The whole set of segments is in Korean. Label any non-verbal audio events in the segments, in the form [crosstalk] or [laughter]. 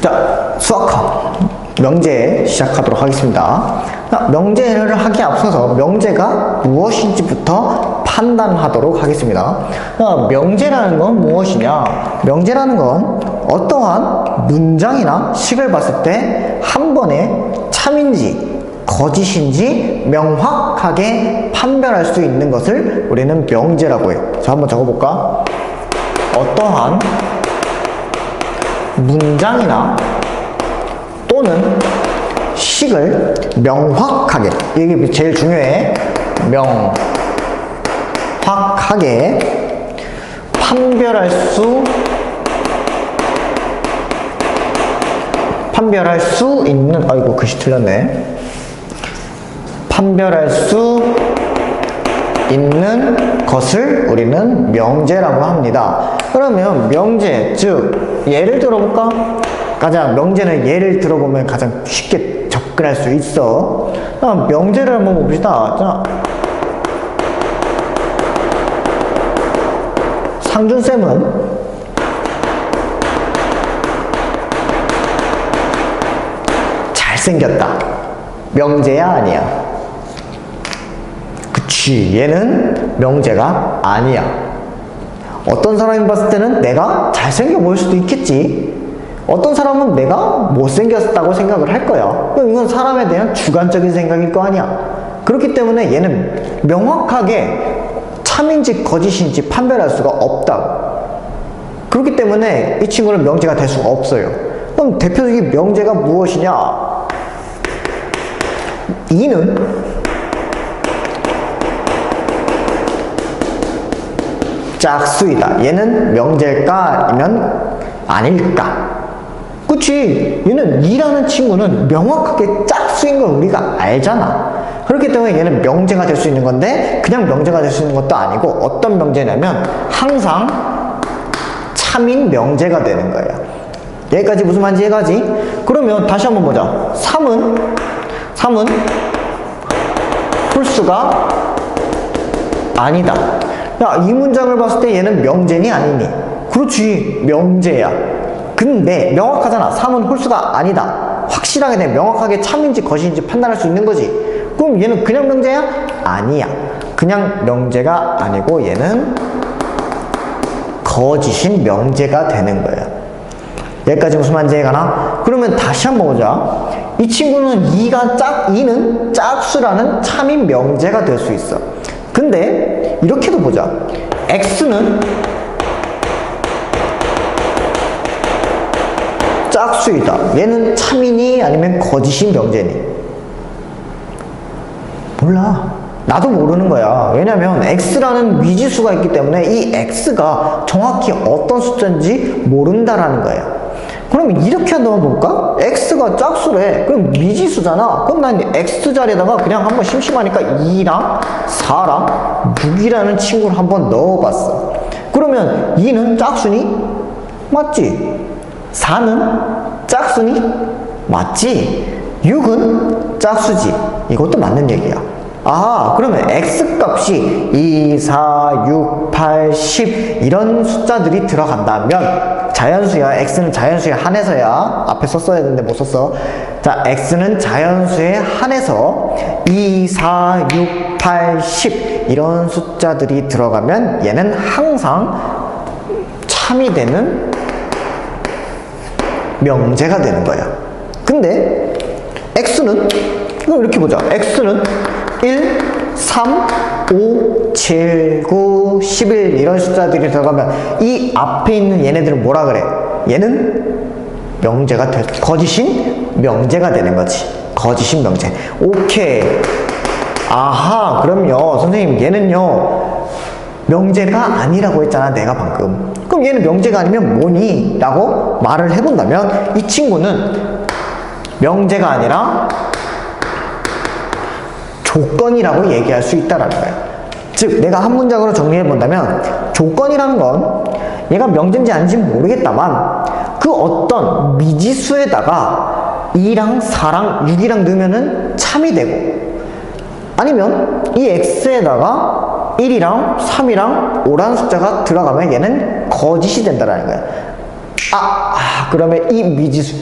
자, 수학학 명제 시작하도록 하겠습니다. 자, 명제를 하기에 앞서서 명제가 무엇인지부터 판단하도록 하겠습니다. 자, 명제라는 건 무엇이냐? 명제라는 건 어떠한 문장이나 식을 봤을 때 한 번에 참인지 거짓인지 명확하게 판별할 수 있는 것을 우리는 명제라고 해요. 자, 한번 적어볼까? 어떠한 문장이나 또는 식을 명확하게 이게 제일 중요해 명확하게 판별할 수 판별할 수 있는 아이고 글씨 틀렸네 판별할 수 있는 것을 우리는 명제라고 합니다. 그러면 명제, 즉 예를 들어볼까? 가장 명제는 예를 들어보면 가장 쉽게 접근할 수 있어. 자, 명제를 한번 봅시다. 자, 상준 쌤은 잘생겼다. 명제야 아니야? 그치 얘는 명제가 아니야 어떤 사람이 봤을 때는 내가 잘생겨 보일 수도 있겠지. 어떤 사람은 내가 못생겼다고 생각을 할 거야. 그럼 이건 사람에 대한 주관적인 생각일 거 아니야. 그렇기 때문에 얘는 명확하게 참인지 거짓인지 판별할 수가 없다고 그렇기 때문에 이 친구는 명제가 될 수가 없어요. 그럼 대표적인 명제가 무엇이냐? 이는 짝수이다. 얘는 명제일까 아니면 아닐까? 그치? 얘는 이라는 친구는 명확하게 짝수인 걸 우리가 알잖아. 그렇기 때문에 얘는 명제가 될 수 있는 건데 그냥 명제가 될 수 있는 것도 아니고 어떤 명제냐면 항상 참인 명제가 되는 거예요. 여기까지 무슨 말인지 이해가지? 그러면 다시 한번 보자. 3은 3은 홀수가 아니다. 야, 이 문장을 봤을 때 얘는 명제니 아니니? 그렇지, 명제야. 근데 명확하잖아. 3은 홀수가 아니다. 확실하게 내 명확하게 참인지 거짓인지 판단할 수 있는 거지. 그럼 얘는 그냥 명제야? 아니야. 그냥 명제가 아니고 얘는 거짓인 명제가 되는 거야. 여기까지 무슨 말인지 해가나? 그러면 다시 한번 보자. 이 친구는 2가 짝, 2는 짝수라는 참인 명제가 될 수 있어. 근데 이렇게도 보자. x는 짝수이다. 얘는 참이니 아니면 거짓인 명제니? 몰라. 나도 모르는 거야. 왜냐면 x라는 미지수가 있기 때문에 이 x가 정확히 어떤 숫자인지 모른다라는 거야. 그럼 이렇게 넣어볼까? x가 짝수래. 그럼 미지수잖아. 그럼 난 x 자리에다가 그냥 한번 심심하니까 2랑 4랑 6이라는 친구를 한번 넣어봤어. 그러면 2는 짝수니? 맞지? 4는 짝수니? 맞지? 6은 짝수지. 이것도 맞는 얘기야. 아, 그러면 x 값이 2, 4, 6, 8, 10 이런 숫자들이 들어간다면 자연수야. x는 자연수에 한해서야. 앞에 썼어야 되는데 못 썼어. 자, x는 자연수에 한해서 2, 4, 6, 8, 10 이런 숫자들이 들어가면 얘는 항상 참이 되는 명제가 되는 거야. 근데 x는 그럼 이렇게 보자. x는 1, 3, 5, 7, 9, 11 이런 숫자들이 들어가면 이 앞에 있는 얘네들은 뭐라 그래? 얘는 명제가 될, 거짓인 명제가 되는 거지. 거짓인 명제. 오케이. 아하, 그럼요. 선생님, 얘는요. 명제가 아니라고 했잖아, 내가 방금. 그럼 얘는 명제가 아니면 뭐니? 라고 말을 해본다면 이 친구는 명제가 아니라 조건이라고 얘기할 수 있다라는 거예요. 즉, 내가 한 문장으로 정리해 본다면 조건이라는 건 얘가 명제인지 아닌지 모르겠다만 그 어떤 미지수에다가 2랑 4랑 6이랑 넣으면은 참이 되고 아니면 이 x에다가 1이랑 3이랑 5라는 숫자가 들어가면 얘는 거짓이 된다라는 거야. 아, 아, 그러면 이 미지수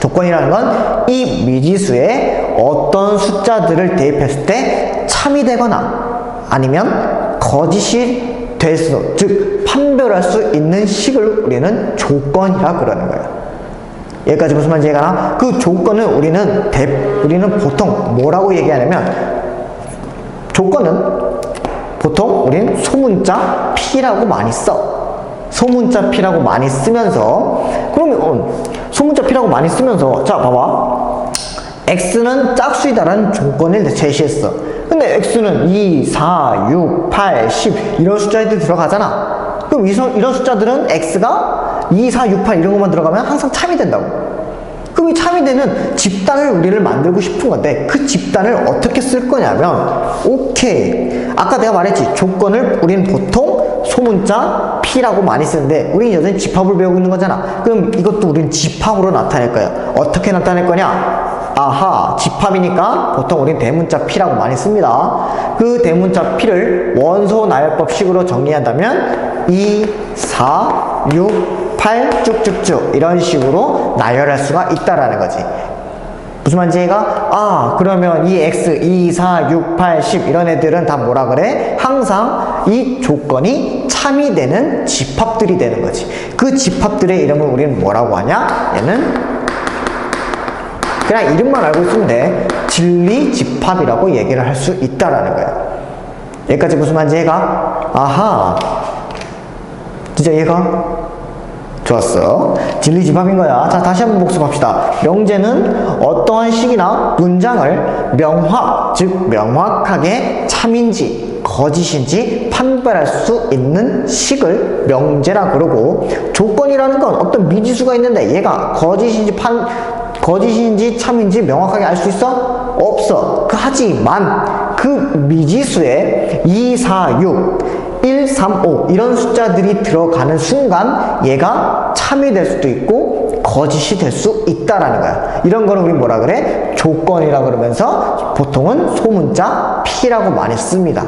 조건이라는 건 이 미지수에 어떤 숫자들을 대입했을 때 참이 되거나 아니면 거짓이 될 수, 즉 판별할 수 있는 식을 우리는 조건이라 그러는 거예요. 여기까지 무슨 말인지 이해가나? 그 조건을 우리는 대, 우리는 보통 뭐라고 얘기하냐면 조건은 보통 우리는 소문자 P라고 많이 써. 소문자 P라고 많이 쓰면서 그러면 어, 소문자 P라고 많이 쓰면서 자 봐봐 X는 짝수이다라는 조건을 제시했어 근데 X는 2, 4, 6, 8, 10 이런 숫자들이 들어가잖아. 그럼 이런 숫자들은 X가 2, 4, 6, 8 이런 것만 들어가면 항상 참이 된다고. 그럼 이 참이 되는 집단을 우리를 만들고 싶은 건데 그 집단을 어떻게 쓸 거냐면 오케이. 아까 내가 말했지. 조건을 우리는 보통 소문자 P라고 많이 쓰는데 우리는 여전히 집합을 배우고 있는 거잖아. 그럼 이것도 우리는 집합으로 나타낼 거야. 어떻게 나타낼 거냐 아하 집합이니까 보통 우리는 대문자 P라고 많이 씁니다 그 대문자 P를 원소 나열법식으로 정리한다면 2, 4, 6, 8 쭉쭉쭉 이런 식으로 나열할 수가 있다라는 거지. 무슨 말인지 얘가 아 그러면 이 x 2, 4, 6, 8, 10 이런 애들은 다 뭐라 그래? 항상 이 조건이 참이 되는 집합들이 되는 거지. 그 집합들의 이름을 우리는 뭐라고 하냐? 얘는 그냥 이름만 알고 있으면 돼. 진리 집합이라고 얘기를 할 수 있다라는 거야. 여기까지 무슨 말인지 얘가 아하 진짜 얘가 좋았어. 진리 집합인 거야. 자, 다시 한번 복습합시다. 명제는 어떠한 식이나 문장을 명확, 즉 명확하게 참인지 거짓인지 판별할 수 있는 식을 명제라 그러고 조건이라는 건 어떤 미지수가 있는데 얘가 거짓인지 판 거짓인지 참인지 명확하게 알 수 있어? 없어. 그 하지만 그 미지수에 2, 4, 6 1, 3, 5 이런 숫자들이 들어가는 순간 얘가 참이 될 수도 있고 거짓이 될 수 있다라는 거야. 이런 거는 우리 뭐라 그래? 조건이라 그러면서 보통은 소문자 P라고 많이 씁니다.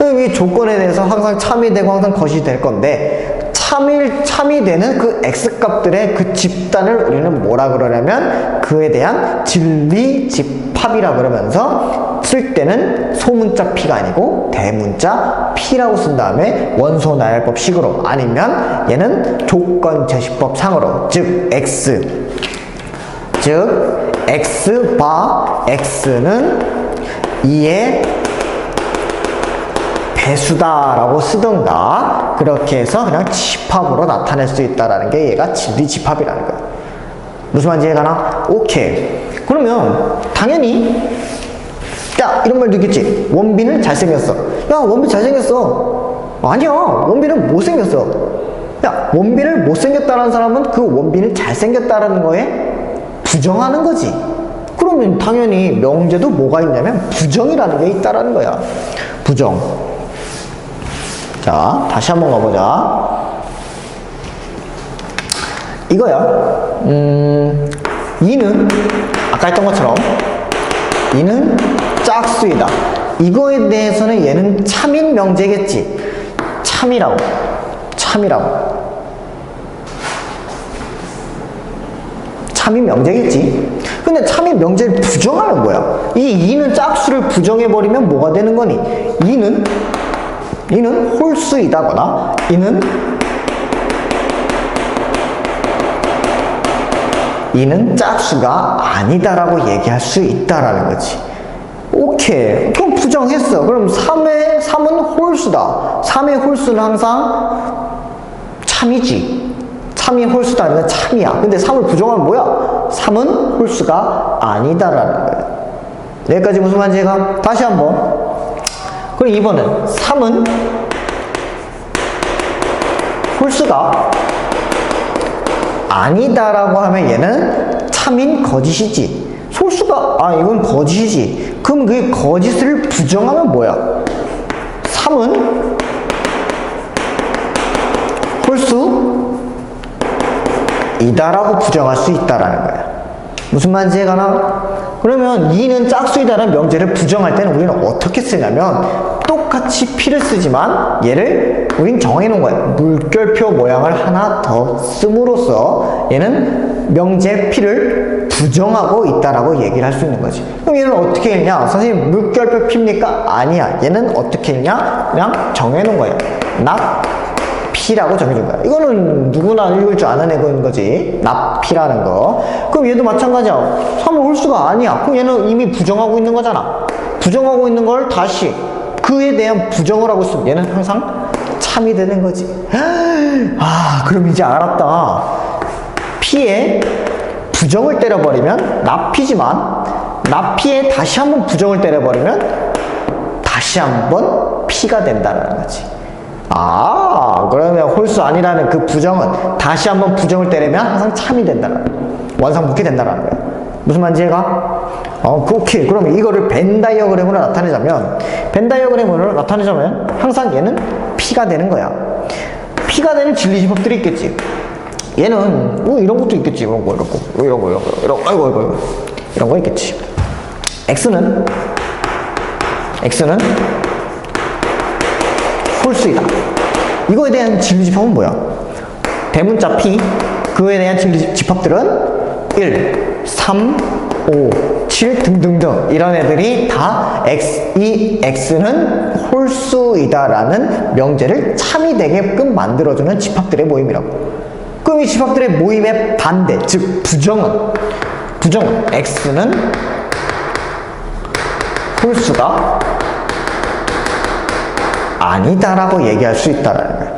이 조건에 대해서 항상 참이 되고 항상 거짓이 될 건데 참일 참이 되는 그 x 값들의 그 집단을 우리는 뭐라 그러냐면 그에 대한 진리 집합이라 그러면서 쓸 때는 소문자 p가 아니고 대문자 p라고 쓴 다음에 원소 나열법 식으로 아니면 얘는 조건 제시법 상으로 즉 x 즉 x 바 x는 2의 배수다라고 쓰던가 그렇게 해서 그냥 집합으로 나타낼 수 있다라는 게 얘가 진리 집합이라는 거야. 무슨 말인지 이해가 나? 오케이. 그러면 당연히 야 이런 말도 있겠지. 원빈은 잘생겼어. 야 원빈 잘생겼어. 아니야 원빈은 못생겼어. 야 원빈을 못생겼다는 사람은 그 원빈을 잘생겼다라는 거에 부정하는 거지. 그러면 당연히 명제도 뭐가 있냐면 부정이라는 게 있다라는 거야. 부정. 자, 다시 한번 가보자. 이거야. 음, 이는 아까 했던 것처럼 이는 짝수이다. 이거에 대해서는 얘는 참인 명제겠지. 참이라고. 참이라고. 참인 명제겠지. 근데 참인 명제를 부정하면 뭐야? 이 2는 짝수를 부정해버리면 뭐가 되는 거니? 2는 이는 홀수이다거나 이는 이는 짝수가 아니다라고 얘기할 수 있다라는 거지. 오케이. 그럼 부정했어. 그럼 3의 3은 홀수다. 3의 홀수는 항상 참이지. 3이 홀수다는 건 참이야. 근데 3을 부정하면 뭐야? 3은 홀수가 아니다라는 거야. 여기까지 무슨 말인지 제가 다시 한번 그럼 2번은 3은 홀수가 아니다라고 하면 얘는 참인 거짓이지. 솔수가 아 이건 거짓이지. 그럼 그 거짓을 부정하면 뭐야? 3은 홀수 이다라고 부정할 수 있다라는 거야. 무슨 말인지 해가나? 그러면 2는 짝수이다라는 명제를 부정할 때는 우리는 어떻게 쓰냐면 똑같이 P를 쓰지만 얘를 우린 정해놓은 거야. 물결표 모양을 하나 더 씀으로써 얘는 명제 P를 부정하고 있다라고 얘기를 할 수 있는 거지. 그럼 얘는 어떻게 읽냐? 선생님 물결표 P입니까? 아니야. 얘는 어떻게 읽냐? 그냥 정해놓은 거야. 납 P라고 정해준 거야. 이거는 누구나 읽을 줄 아는 애인 거지. 납P라는 거. 그럼 얘도 마찬가지야. 3을 홀수가 아니야. 그럼 얘는 이미 부정하고 있는 거잖아. 부정하고 있는 걸 다시 그에 대한 부정을 하고 있으면 얘는 항상 참이 되는 거지. [gasps] 아, 그럼 이제 알았다. P에 부정을 때려버리면 납피지만 납피에 다시 한번 부정을 때려버리면 다시 한번 P가 된다는 거지. 아, 그러면 홀수 아니라는 그 부정은 다시 한번 부정을 때리면 항상 참이 된다는. 원상복귀 된다는 거야. 무슨 말인지 해가? 어, 그 오케이. 그러면 이거를 벤 다이어그램으로 나타내자면, 벤 다이어그램으로 나타내자면 항상 얘는 P가 되는 거야. P가 되는 진리집합들이 있겠지. 얘는 뭐 이런 것도 있겠지. 이런 거, 이런 거, 이런 거, 이런 거, 이런 거, 아이고, 아이고. 이런 거 있겠지. X는 X는 홀수이다. 이거에 대한 진리 집합은 뭐야? 대문자 P, 그에 대한 진리 집합들은 1, 3, 5, 7 등등등 이런 애들이 다 X, 이 X는 홀수이다라는 명제를 참이 되게끔 만들어주는 집합들의 모임이라고. 그럼 이 집합들의 모임의 반대, 즉 부정은 부정은 X는 홀수가 아니다라고 얘기할 수 있다라는 거예요.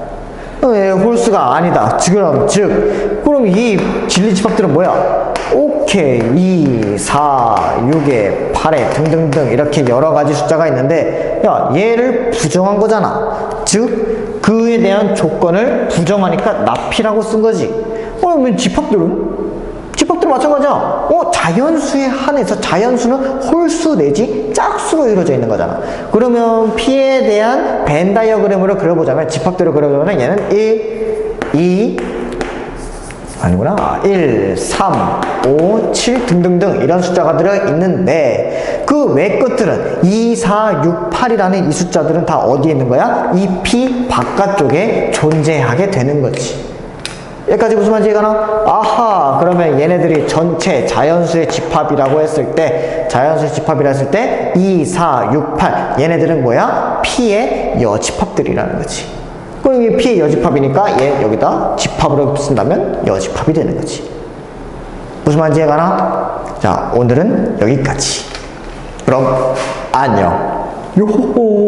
왜 홀수가 아니다. 지금 즉 그럼 이 진리 집합들은 뭐야? 오케이 2, 4, 6에 8에 등등등 이렇게 여러 가지 숫자가 있는데 야 얘를 부정한 거잖아. 즉 그에 대한 조건을 부정하니까 납이라고 쓴 거지. 그러면 집합들은 집합들 마찬가지야. 어, 자연수에 한해서 자연수는 홀수 내지 짝수로 이루어져 있는 거잖아. 그러면 P에 대한 벤 다이어그램으로 그려보자면, 집합대로 그려보자면 얘는 1, 2, 아니구나. 1, 3, 5, 7 등등등 이런 숫자가 들어있는데 그 외 것들은 2, 4, 6, 8이라는 이 숫자들은 다 어디에 있는 거야? 이 P 바깥쪽에 존재하게 되는 거지. 여기까지 무슨 말인지 이해가나? 아하 그러면 얘네들이 전체 자연수의 집합이라고 했을 때 자연수의 집합이라 했을 때 2, 4, 6, 8 얘네들은 뭐야? P의 여집합들이라는 거지 그럼 이게 P의 여집합이니까 얘 여기다 집합으로 쓴다면 여집합이 되는 거지 무슨 말인지 이해가나? 자 오늘은 여기까지 그럼 안녕 요호호